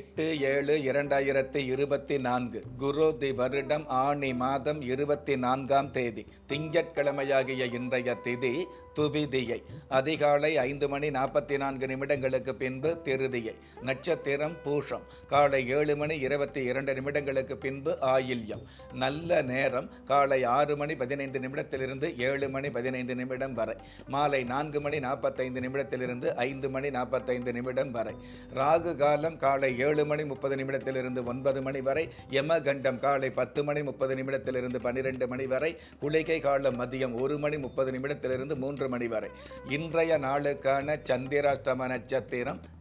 எட்டு ஏழு இரண்டாயிரத்தி இருபத்தி நான்கு குரு தி வருடம் ஆணி மாதம் இருபத்தி நான்காம் தேதி திங்கட்கிழமையாகிய இன்றைய திதி துவிதியை அதிகாலை ஐந்து மணி நாற்பத்தி நான்கு நிமிடங்களுக்கு பின்பு திருதியை நட்சத்திரம் பூஷம் காலை ஏழு மணி இருபத்தி இரண்டு நிமிடங்களுக்கு பின்பு ஆயில்யம் நல்ல நேரம் காலை ஆறு மணி பதினைந்து நிமிடத்திலிருந்து ஏழு மணி பதினைந்து நிமிடம் வரை மாலை நான்கு மணி நாற்பத்தைந்து நிமிடத்திலிருந்து ஐந்து மணி நாற்பத்தைந்து நிமிடம் வரை ராகு காலம் காலை ஏழு ஏழு மணி முப்பது நிமிடத்திலிருந்து ஒன்பது மணி வரை யமகண்டம் காலை பத்து மணி முப்பது நிமிடத்திலிருந்து பன்னிரெண்டு மணி வரை குளிகை காலம் மதியம் ஒரு மணி முப்பது நிமிடத்திலிருந்து மூன்று மணி வரை. இன்றைய நாளுக்கான சந்திராஷ்டம நட்சத்திரம்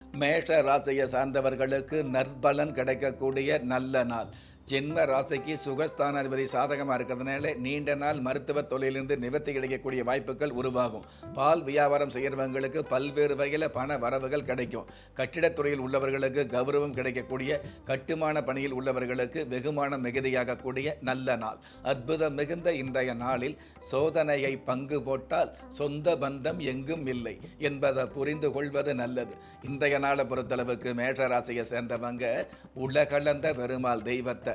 மேஷ ராசியை சார்ந்தவர்களுக்கு நற்பலன் கிடைக்கக்கூடிய நல்ல நாள். ஜென்ம ராசிக்கு சுகஸ்தானாதிபதி சாதகமாக இருக்கிறதுனால நீண்ட நாள் மருத்துவ தொழிலிருந்து நிவர்த்தி கிடைக்கக்கூடிய வாய்ப்புகள் உருவாகும். பால் வியாபாரம் செய்கிறவங்களுக்கு பல்வேறு வகையில் பண வரவுகள் கிடைக்கும். கட்டிடத்துறையில் உள்ளவர்களுக்கு கௌரவம் கிடைக்கக்கூடிய கட்டுமான பணியில் உள்ளவர்களுக்கு வெகுமானம் மிகுதியாகக்கூடிய நல்ல நாள். அற்புதம் மிகுந்த இன்றைய நாளில் சோதனையை பங்கு போட்டால் சொந்த பந்தம் எங்கும் இல்லை என்பதை புரிந்து கொள்வது நல்லது. இன்றைய நாளை பொறுத்தளவுக்கு மேஷ ராசியை சேர்ந்தவங்க உலகளந்த பெருமாள் தெய்வத்தை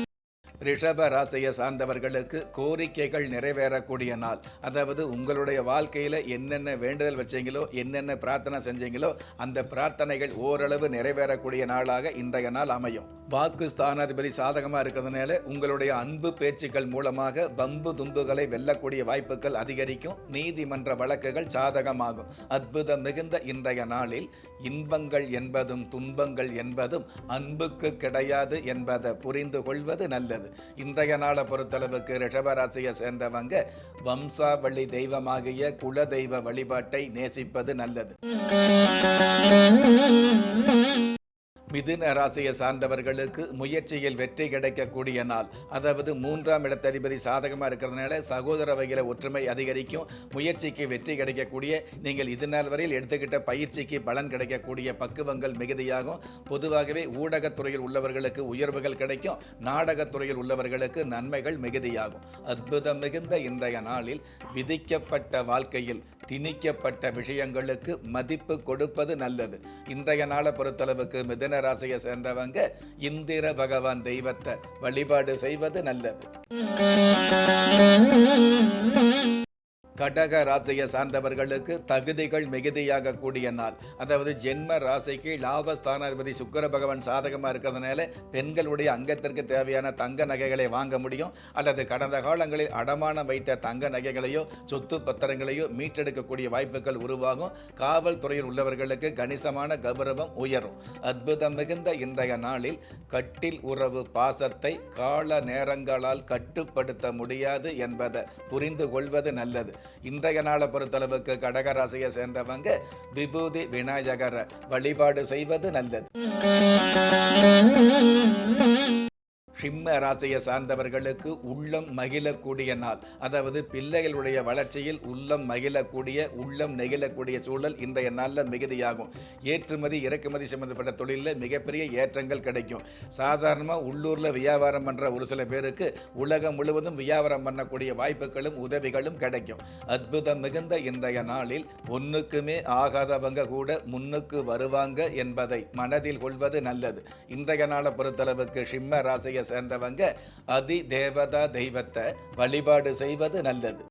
ரிஷப ராசியை சார்ந்தவர்களுக்கு கோரிக்கைகள் நிறைவேறக்கூடிய நாள். அதாவது உங்களுடைய வாழ்க்கையில் என்னென்ன வேண்டுதல் வச்சீங்களோ என்னென்ன பிரார்த்தனை செஞ்சீங்களோ அந்த பிரார்த்தனைகள் ஓரளவு நிறைவேறக்கூடிய நாளாக இன்றைய நாள் அமையும். வாக்கு ஸ்தானாதிபதி சாதகமாக இருக்கிறதுனால உங்களுடைய அன்பு பேச்சுக்கள் மூலமாக பம்பு தும்புகளை வெல்லக்கூடிய வாய்ப்புகள் அதிகரிக்கும். நீதிமன்ற வழக்குகள் சாதகமாகும். அற்புதம் மிகுந்த இன்றைய நாளில் இன்பங்கள் என்பதும் துன்பங்கள் என்பதும் அன்புக்கு கிடையாது என்பதை புரிந்து கொள்வது நல்லது. இன்றைய நாளை பொறுத்தளவுக்கு ரிஷபராசியை சேர்ந்தவங்க வம்சாவளி தெய்வமாகிய குல தெய்வ வழிபாட்டை நேசிப்பது நல்லது. மிதுன ராசியை சார்ந்தவர்களுக்கு முயற்சியில் வெற்றி கிடைக்கக்கூடிய நாள். அதாவது மூன்றாம் இடத்ததிபதி சாதகமாக இருக்கிறதுனால சகோதர வகையில் ஒற்றுமை அதிகரிக்கும். முயற்சிக்கு வெற்றி கிடைக்கக்கூடிய நீங்கள் இது நாள் வரையில் எடுத்துக்கிட்ட பயிற்சிக்கு பலன் கிடைக்கக்கூடிய பக்குவங்கள் மிகுதியாகும். பொதுவாகவே ஊடகத்துறையில் உள்ளவர்களுக்கு உயர்வுகள் கிடைக்கும். நாடகத்துறையில் உள்ளவர்களுக்கு நன்மைகள் மிகுதியாகும். அற்புதம் மிகுந்த இன்றைய நாளில் விதிக்கப்பட்ட வாழ்க்கையில் திணிக்கப்பட்ட விஷயங்களுக்கு மதிப்பு கொடுப்பது நல்லது. இன்றைய நாளை பொறுத்தளவுக்கு மிதன ராசியை சேர்ந்தவங்க இந்திர பகவான் தெய்வத்தை வழிபாடு செய்வது நல்லது. கடக ராசியை சார்ந்தவர்களுக்கு தகுதிகள் மிகுதியாக கூடிய நாள். அதாவது ஜென்ம ராசிக்கு லாபஸ்தானாதிபதி சுக்கர பகவான் சாதகமாக இருக்கிறதுனால பெண்களுடைய அங்கத்திற்கு தேவையான தங்க நகைகளை வாங்க முடியும். அல்லது கடந்த காலங்களில் அடமானம் வைத்த தங்க நகைகளையோ சொத்து பத்திரங்களையோ மீட்டெடுக்கக்கூடிய வாய்ப்புகள் உருவாகும். காவல்துறையில் உள்ளவர்களுக்கு கணிசமான கௌரவம் உயரும். அற்புதம் மிகுந்த இன்றைய நாளில் கட்டில் உறவு பாசத்தை கால நேரங்களால் கட்டுப்படுத்த முடியாது என்பதை புரிந்து கொள்வது நல்லது. இன்றைய நாளை பொறுத்தளவுக்கு கடகராசியை சேர்ந்தவங்க விபூதி விநாயகரை வழிபாடு செய்வது நல்லது. சிம்ம ராசியை சார்ந்தவர்களுக்கு உள்ளம் மகிழக்கூடிய நாள். அதாவது பிள்ளைகளுடைய வளர்ச்சியில் உள்ளம் மகிழக்கூடிய உள்ளம் நெகிழக்கூடிய சூழல் இன்றைய நாளில் மிகுதியாகும். ஏற்றுமதி இறக்குமதி சம்பந்தப்பட்ட தொழிலில் மிகப்பெரிய ஏற்றங்கள் கிடைக்கும். சாதாரணமாக உள்ளூரில் வியாபாரம் பண்ணுற ஒரு சில பேருக்கு உலகம் முழுவதும் வியாபாரம் பண்ணக்கூடிய வாய்ப்புகளும் உதவிகளும் கிடைக்கும். அற்புதம் மிகுந்த இன்றைய நாளில் ஒன்றுக்குமே ஆகாதவங்க கூட முன்னுக்கு வருவாங்க என்பதை மனதில் கொள்வது நல்லது. இன்றைய நாளை பொறுத்தளவுக்கு சிம்ம ராசியை சேர்ந்தவங்க அதி தேவதா தெய்வத்தை வழிபாடு செய்வது நல்லது.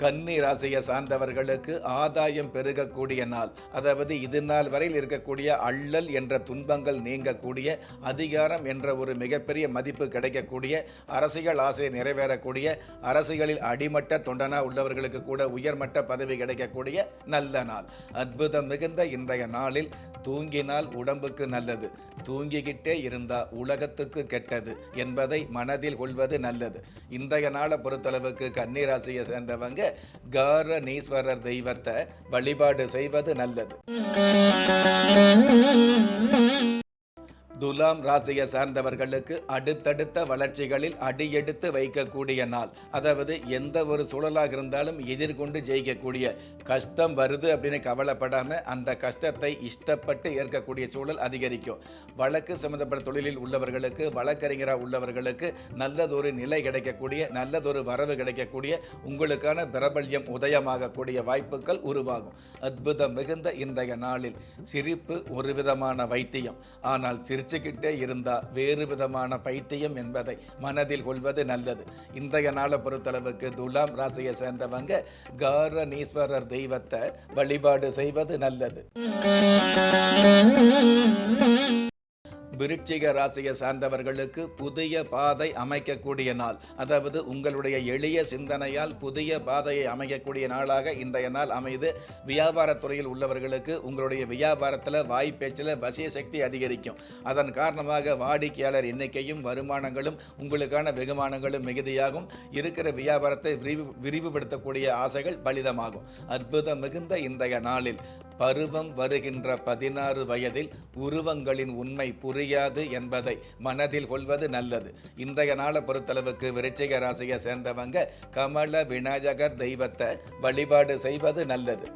கன்னி ராசியை சார்ந்தவர்களுக்கு ஆதாயம் பெருகக்கூடிய நாள். அதாவது இது நாள் வரையில் இருக்கக்கூடிய அள்ளல் என்ற துன்பங்கள் நீங்கக்கூடிய அதிகாரம் என்ற ஒரு மிகப்பெரிய மதிப்பு கிடைக்கக்கூடிய அரசியல் ஆசை நிறைவேறக்கூடிய அரசியலில் அடிமட்ட தொண்டனா உள்ளவர்களுக்கு கூட உயர்மட்ட பதவி கிடைக்கக்கூடிய நல்ல நாள். அற்புதம் மிகுந்த இன்றைய நாளில் தூங்கினால் உடம்புக்கு நல்லது. தூங்கிக்கிட்டே இருந்தால் உலகத்துக்கு கெட்டது என்பதை மனதில் கொள்வது நல்லது. இன்றைய நாளை பொறுத்தளவுக்கு கன்னிராசியை சேர்ந்தவங்க காரணீஸ்வரர் தெய்வத்தை வழிபாடு செய்வது நல்லது. துலாம் ராசியை சார்ந்தவர்களுக்கு அடுத்தடுத்த வளர்ச்சிகளில் அடியெடுத்து வைக்கக்கூடிய நாள். அதாவது எந்த ஒரு சூழலாக இருந்தாலும் எதிர்கொண்டு ஜெயிக்கக்கூடிய கஷ்டம் வருது அப்படின்னு கவலைப்படாமல் அந்த கஷ்டத்தை இஷ்டப்பட்டு ஏற்கக்கூடிய சூழல் அதிகரிக்கும். வழக்கு சம்மந்தப்பட்ட தொழிலில் உள்ளவர்களுக்கு வழக்கறிஞராக உள்ளவர்களுக்கு நல்லதொரு நிலை கிடைக்கக்கூடிய நல்லதொரு வரவு கிடைக்கக்கூடிய உங்களுக்கான பிரபல்யம் உதயமாகக்கூடிய வாய்ப்புகள் உருவாகும். அற்புதம் மிகுந்த இன்றைய நாளில் சிரிப்பு ஒரு விதமான வைத்தியம். ஆனால் சிரிச்சுக்கிட்டே இருந்தா வேறு விதமான பைத்தியம் என்பதை மனதில் கொள்வது நல்லது. இன்றைய நாளை பொறுத்தளவுக்கு துலாம் ராசியை சேர்ந்தவங்க காரணீஸ்வரர் தெய்வத்தை வழிபாடு செய்வது நல்லது. விருட்சிக ராசியை சார்ந்தவர்களுக்கு புதிய பாதை அமைக்கக்கூடிய நாள். அதாவது உங்களுடைய எளிய சிந்தனையால் புதிய பாதையை அமைக்கக்கூடிய நாளாக இன்றைய நாள் அமைது. வியாபாரத்துறையில் உள்ளவர்களுக்கு உங்களுடைய வியாபாரத்தில் வாய்ப்பேச்சில் வசிய சக்தி அதிகரிக்கும். அதன் காரணமாக வாடிக்கையாளர் எண்ணிக்கையும் வருமானங்களும் உங்களுக்கான வெகுமானங்களும் மிகுதியாகும். இருக்கிற வியாபாரத்தை விரிவு விரிவுபடுத்தக்கூடிய ஆசைகள் பலிதமாகும். அற்புதம் மிகுந்த இன்றைய நாளில். பருவம் வருகின்ற பதினாறு வயதில் உருவங்களின் உண்மை புரியாது என்பதை மனதில் கொள்வது நல்லது. இன்றைய நாளை பொறுத்தளவுக்கு விருச்சிக ராசியை சேர்ந்தவங்க கமல விநாயகர் தெய்வத்தை வழிபாடு செய்வது நல்லது.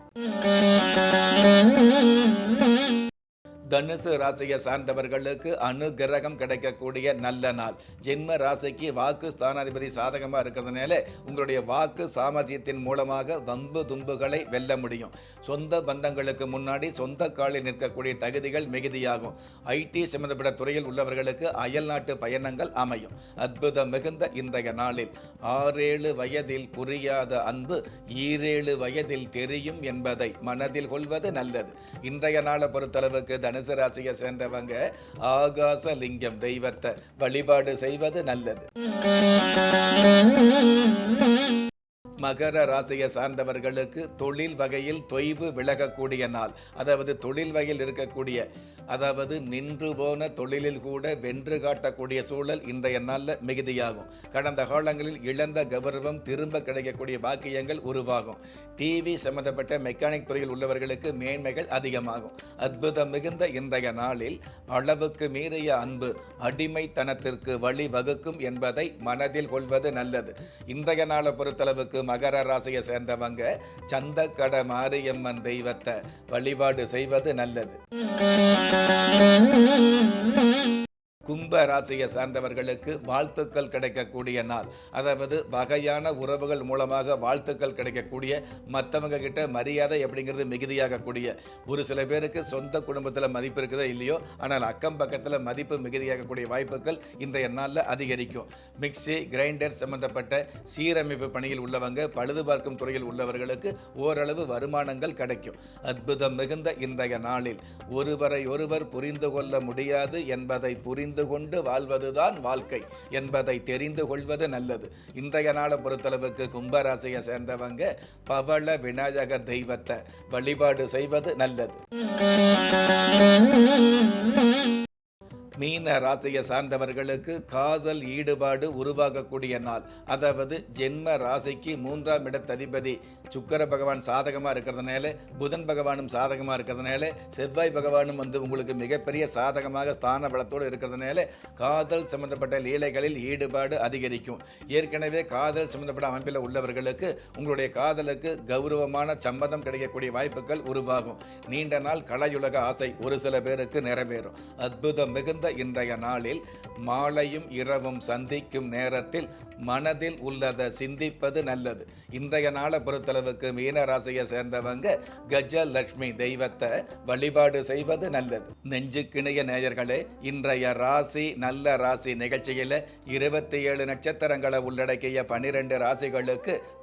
தனுசு ராசியை சார்ந்தவர்களுக்கு அனுகிரகம் கிடைக்கக்கூடிய நல்ல நாள். ஜென்ம ராசிக்கு வாக்கு ஸ்தானாதிபதி சாதகமாக இருக்கிறதுனால உங்களுடைய வாக்கு சாமர்த்தியத்தின் மூலமாக வம்பு தும்புகளை வெல்ல முடியும். சொந்த பந்தங்களுக்கு முன்னாடி சொந்த காலில் நிற்கக்கூடிய தகுதிகள் மிகுதியாகும். ஐடி சம்பந்தப்பட்ட துறையில் உள்ளவர்களுக்கு அயல்நாட்டு பயணங்கள் அமையும். அற்புதம் மிகுந்த இன்றைய நாளில். ஆறேழு வயதில் புரியாத அன்பு ஈரேழு வயதில் தெரியும் என்பதை மனதில் கொள்வது நல்லது. இன்றைய நாளை பொறுத்தளவுக்கு தனு தனுசு ராசியை சேர்ந்தவங்க ஆகாச லிங்கம் தெய்வத்தை வழிபாடு செய்வது நல்லது. மகர ராசியை சார்ந்தவர்களுக்கு தொழில் வகையில் தொய்வு விலகக்கூடிய நாள். அதாவது தொழில் வகையில் இருக்கக்கூடிய அதாவது நின்று போன தொழிலில் கூட வென்று காட்டக்கூடிய சூழல் இன்றைய நாளில் மிகுதியாகும். கடந்த காலங்களில் இழந்த கௌரவம் திரும்ப கிடைக்கக்கூடிய பாக்கியங்கள் உருவாகும். டிவி சம்பந்தப்பட்ட மெக்கானிக் துறையில் உள்ளவர்களுக்கு மேன்மைகள் அதிகமாகும். அற்புதம் மிகுந்த இன்றைய நாளில் அளவுக்கு மீறிய அன்பு அடிமைத்தனத்திற்கு வழி வகுக்கும் என்பதை மனதில் கொள்வது நல்லது. இன்றைய நாளை பொறுத்தளவுக்கு மகர ராசியை சேர்ந்தவங்க சந்தக்கட மாரியம்மன் தெய்வத்தை வழிபாடு செய்வது நல்லது. கும்ப ராசியை சார்ந்தவர்களுக்கு வாழ்த்துக்கள் கிடைக்கக்கூடிய நாள். அதாவது வகையான உறவுகள் மூலமாக வாழ்த்துக்கள் கிடைக்கக்கூடிய மற்றவங்க கிட்ட மரியாதை அப்படிங்கிறது மிகுதியாகக்கூடிய. ஒரு சில பேருக்கு சொந்த குடும்பத்தில் மதிப்பு இருக்குதா இல்லையோ ஆனால் அக்கம் பக்கத்தில் மதிப்பு மிகுதியாகக்கூடிய வாய்ப்புகள் இன்றைய நாளில் அதிகரிக்கும். மிக்சி கிரைண்டர் சம்பந்தப்பட்ட சீரமைப்பு பணியில் உள்ளவங்க பழுது பார்க்கும் துறையில் உள்ளவர்களுக்கு ஓரளவு வருமானங்கள் கிடைக்கும். அற்புதம் மிகுந்த இன்றைய நாளில். ஒருவரை ஒருவர் புரிந்து கொள்ள முடியாது என்பதை புரிந்து கொண்டு வாழ்வதுதான் வாழ்க்கை என்பதை தெரிந்து கொள்வது நல்லது. இன்றைய நாளை பொறுத்தளவுக்கு கும்பராசியை சேர்ந்தவங்க பவள விநாயகர் தெய்வத்தை வழிபாடு செய்வது நல்லது. மீன ராசியை சார்ந்தவர்களுக்கு காதல் ஈடுபாடு உருவாகக்கூடிய நாள். அதாவது ஜென்ம ராசிக்கு மூன்றாம் இடத்ததிபதி சுக்கர பகவான் சாதகமாக இருக்கிறதுனால புதன் பகவானும் சாதகமாக இருக்கிறதுனால செவ்வாய் பகவானும் வந்து உங்களுக்கு மிகப்பெரிய சாதகமாக ஸ்தான பலத்தோடு இருக்கிறதுனால காதல் சம்பந்தப்பட்ட லீலைகளில் ஈடுபாடு அதிகரிக்கும். ஏற்கனவே காதல் சம்பந்தப்பட்ட அமைப்பில் உள்ளவர்களுக்கு உங்களுடைய காதலுக்கு கௌரவமான சம்மதம் கிடைக்கக்கூடிய வாய்ப்புகள் உருவாகும். நீண்ட நாள் கலையுலக ஆசை ஒரு சில பேருக்கு நிறைவேறும். அற்புதம் மிகுந்த இன்றைய நாளில் மாலையும் இரவும் சந்திக்கும் நேரத்தில் மனதில் உள்ளதை சிந்திப்பது நல்லது. இன்றைய நாளை பொறுத்தளவுக்கு மீனராசியை சேர்ந்தவங்க கஜலட்சுமி தெய்வத்தை வழிபாடு செய்வது நல்லது. நெஞ்சுக்கிணைய நேயர்களே இன்றைய ராசி நல்ல ராசி நிகழ்ச்சியில் இருபத்தி ஏழு நட்சத்திரங்களை உள்ளடக்கிய பனிரெண்டு ராசிகளுக்கு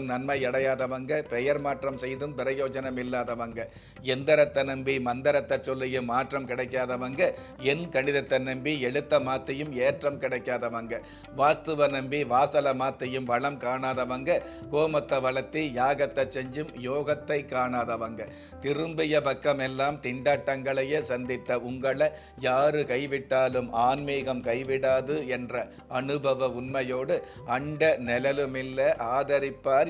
போட்டும் நன்மை அடையாதவங்க பெயர் மாற்றம் செய்தும் பிரயோஜனம் இல்லாதவங்க. எந்திரத்தை நம்பி மந்திரத்தை சொல்லியும் மாற்றம் கிடைக்காதவங்க என் கணிதத்தை நம்பி எழுத்த மாத்தையும் ஏற்றம் கிடைக்காதவங்க. வாஸ்துவை நம்பி வாசலை மாத்தையும் வளம் காணாதவங்க கோமத்தை வளர்த்தி யாகத்தை செஞ்சும் யோகத்தை காணாதவங்க. திரும்பிய பக்கமெல்லாம் திண்டாட்டங்களையே சந்தித்த உங்களை யாரு கைவிட்டாலும் ஆன்மீகம் கைவிடாது என்ற அனுபவ உண்மையோடு அண்ட நிழலுமில்ல ஆதரிப்பார்